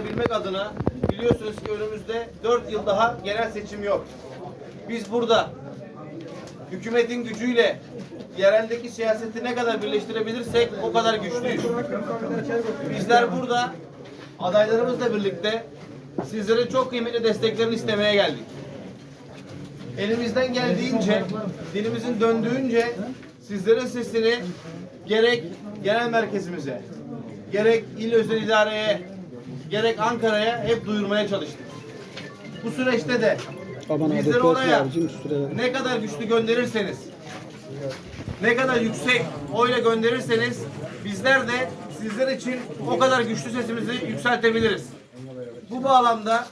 bilmek adına biliyorsunuz ki önümüzde 4 yıl daha genel seçim yok. Biz burada hükümetin gücüyle yereldeki siyaseti ne kadar birleştirebilirsek o kadar güçlüyüz. Bizler burada adaylarımızla birlikte sizlerin çok kıymetli desteklerini istemeye geldik. Elimizden geldiğince, dilimizin döndüğünce sizlerin sesini gerek genel merkezimize, gerek il özel idareye, gerek Ankara'ya hep duyurmaya çalıştık. Bu süreçte de Aman bizleri oraya ne kadar güçlü gönderirseniz, ne kadar yüksek oyla gönderirseniz bizler de sizler için o kadar güçlü sesimizi yükseltebiliriz. Bu bağlamda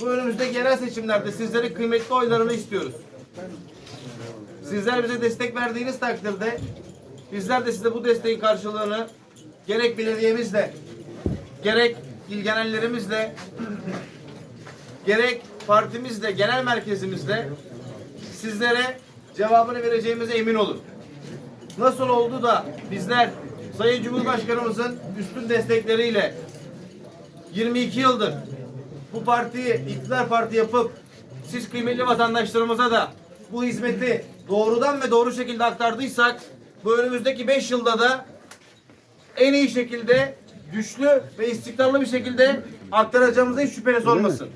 bu önümüzdeki yerel seçimlerde sizlerin kıymetli oylarını istiyoruz. Sizler bize destek verdiğiniz takdirde bizler de size bu desteğin karşılığını gerek belediyemizle, gerek il genellerimizle, gerek partimizle, genel merkezimizle sizlere cevabını vereceğimize emin olun. Nasıl oldu da bizler Sayın Cumhurbaşkanımızın üstün destekleriyle 22 yıldır bu partiyi iktidar parti yapıp siz kıymetli vatandaşlarımıza da bu hizmeti doğrudan ve doğru şekilde aktardıysak bu önümüzdeki 5 yılda da en iyi şekilde güçlü ve istikrarlı bir şekilde aktaracağımıza hiç şüpheniz olmasın.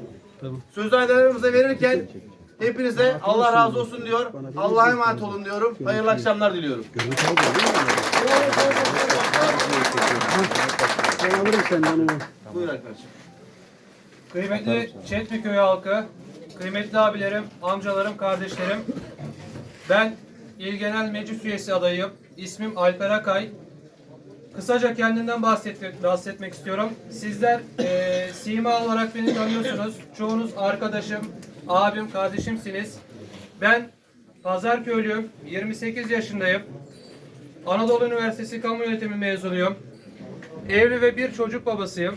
Sözü adaylarımıza verirken hepinize Allah razı olsun diyor. Allah'a emanet olun diyorum. Hayırlı akşamlar diliyorum. Ben alırım senden onu. Buyur arkadaşım. Kıymetli Çetmiköy halkı, kıymetli abilerim, amcalarım, kardeşlerim. Ben İl Genel Meclis Üyesi adayım. İsmim Alper Akay. Kısaca kendimden bahset, bahsetmek istiyorum. Sizler eee sima olarak beni tanıyorsunuz. Çoğunuz arkadaşım, abim, kardeşimsiniz. Ben Pazarköylüyüm, 28 yaşındayım. Anadolu Üniversitesi Kamu Yönetimi mezunuyum. Evli ve bir çocuk babasıyım.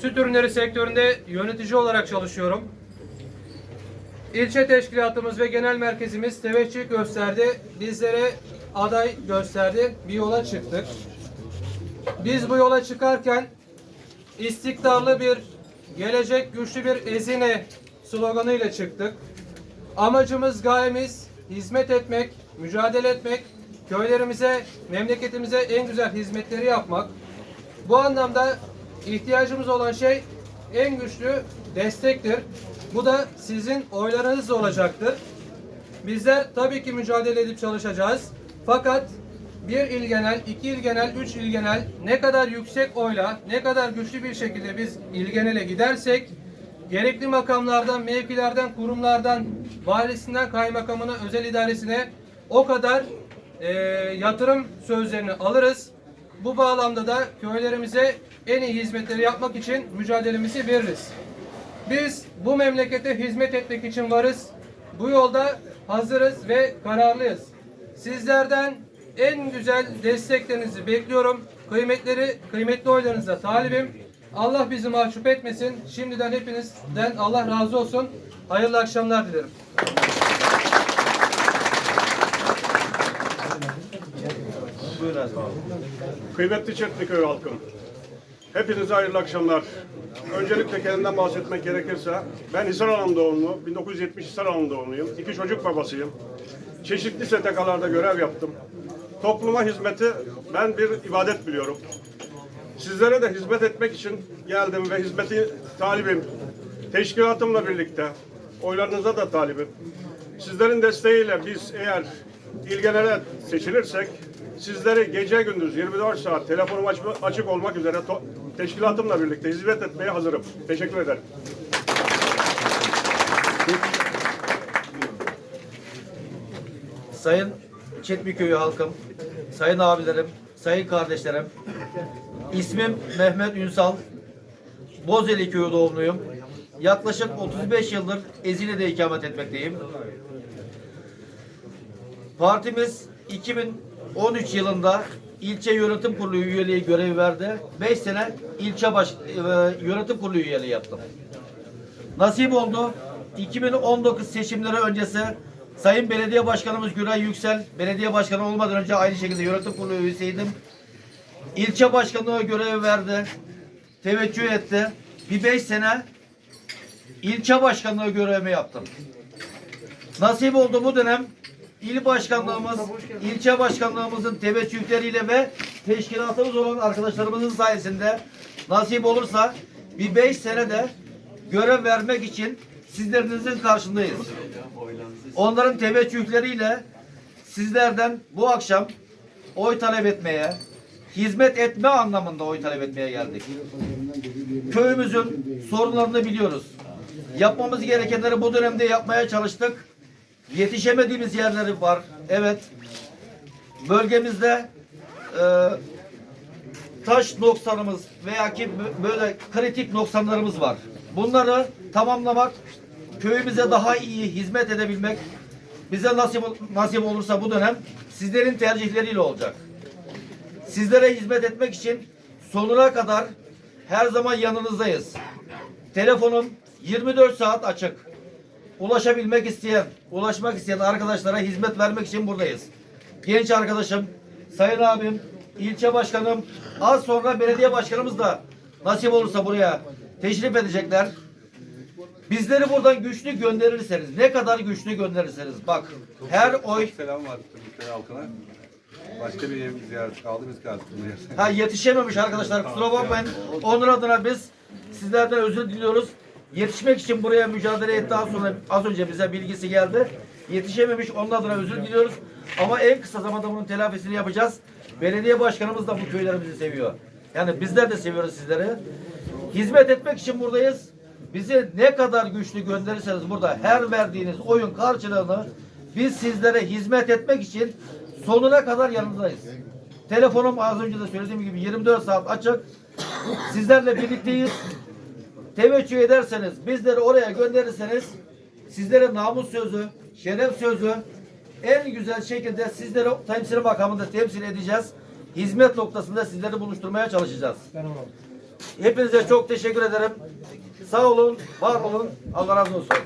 Süt ürünleri sektöründe yönetici olarak çalışıyorum. İlçe teşkilatımız ve genel merkezimiz teveccüh gösterdi. Bizlere aday gösterdi. Bir yola çıktık. Biz bu yola çıkarken istikrarlı bir, gelecek güçlü bir ezine sloganıyla çıktık. Amacımız, gayemiz hizmet etmek, mücadele etmek, köylerimize, memleketimize en güzel hizmetleri yapmak. Bu anlamda ihtiyacımız olan şey en güçlü destektir. Bu da sizin oylarınız olacaktır. Bizler tabii ki mücadele edip çalışacağız. Fakat bir il genel, iki il genel, üç il genel ne kadar yüksek oyla, ne kadar güçlü bir şekilde biz il genele gidersek gerekli makamlardan, mevkilerden, kurumlardan, valisinden kaymakamına, özel idaresine o kadar e, yatırım sözlerini alırız. Bu bağlamda da köylerimize en iyi hizmetleri yapmak için mücadelemizi veririz. Biz bu memlekete hizmet etmek için varız. Bu yolda hazırız ve kararlıyız. Sizlerden en güzel desteklerinizi bekliyorum. Kıymetleri, kıymetli oylarınıza talibim. Allah bizi mahcup etmesin. Şimdiden hepinizden Allah razı olsun. Hayırlı akşamlar dilerim. Kıymetli Çetliköy halkım, hepinize hayırlı akşamlar. Öncelikle kendimden bahsetmek gerekirse, ben Hisaralım doğumlu, 1970 Hisaralım doğumluyum. İki çocuk babasıyım. Çeşitli STK'larda görev yaptım. Topluma hizmeti ben bir ibadet biliyorum. Sizlere de hizmet etmek için geldim ve hizmeti talibim. Teşkilatımla birlikte oylarınıza da talibim. Sizlerin desteğiyle biz eğer il genele seçilirsek sizleri gece gündüz 24 saat telefonum aç- açık olmak üzere teşkilatımla birlikte hizmet etmeye hazırım. Teşekkür ederim. Sayın Çetmiköy'ü halkım, sayın abilerim, sayın kardeşlerim. İsmim Mehmet Ünsal. Bozeli köyü doğumluyum. Yaklaşık 35 yıldır Ezine'de ikamet etmekteyim. Partimiz 2013 yılında ilçe yönetim kurulu üyeliği görevi verdi. 5 sene ilçe baş, e, yönetim kurulu üyeliği yaptım. Nasip oldu. 2019 seçimleri öncesi Sayın Belediye Başkanımız Güray Yüksel, belediye başkanı olmadan önce aynı şekilde yönetim kurulu üyesiydim. İlçe başkanlığı görevi verdi. teveccüh etti. Bir beş sene ilçe başkanlığı görevimi yaptım. Nasip oldu bu dönem il başkanlığımız, ilçe başkanlığımızın teveccühleriyle ve teşkilatımız olan arkadaşlarımızın sayesinde nasip olursa bir beş sene de görev vermek için sizlerinizin karşındayız. Onların teveccühleriyle sizlerden bu akşam oy talep etmeye, hizmet etme anlamında oy talep etmeye geldik. Köyümüzün sorunlarını biliyoruz. Yapmamız gerekenleri bu dönemde yapmaya çalıştık. Yetişemediğimiz yerleri var. Evet. Bölgemizde e, taş noksanımız veya ki bö- böyle kritik noksanlarımız var. Bunları tamamlamak, köyümüze daha iyi hizmet edebilmek bize nasip nasip olursa bu dönem sizlerin tercihleriyle olacak. Sizlere hizmet etmek için sonuna kadar her zaman yanınızdayız. Telefonum 24 saat açık. Ulaşabilmek isteyen, ulaşmak isteyen arkadaşlara hizmet vermek için buradayız. Genç arkadaşım, sayın abim, ilçe başkanım, az sonra belediye başkanımız da nasip olursa buraya teşrif edecekler. Bizleri buradan güçlü gönderirseniz, ne kadar güçlü gönderirseniz, bak her oy Selam var tüm köy halkına. Başka bir ev ziyareti kaldı biz kaldık. Ha yetişememiş arkadaşlar kusura bakmayın. Onun adına biz sizlerden özür diliyoruz. Yetişmek için buraya mücadele etti az sonra az önce bize bilgisi geldi. Yetişememiş onun adına özür diliyoruz. Ama en kısa zamanda bunun telafisini yapacağız. Belediye başkanımız da bu köylerimizi seviyor. Yani bizler de seviyoruz sizleri. Hizmet etmek için buradayız. Bizi ne kadar güçlü gönderirseniz burada her verdiğiniz oyun karşılığını biz sizlere hizmet etmek için sonuna kadar yanınızdayız. Telefonum az önce de söylediğim gibi 24 saat açık. Sizlerle birlikteyiz. Teveccüh ederseniz, bizleri oraya gönderirseniz sizlere namus sözü, şeref sözü en güzel şekilde sizleri temsil makamında temsil edeceğiz. Hizmet noktasında sizleri buluşturmaya çalışacağız. Hepinize çok teşekkür ederim. Sağ olun, var olun. Allah razı olsun.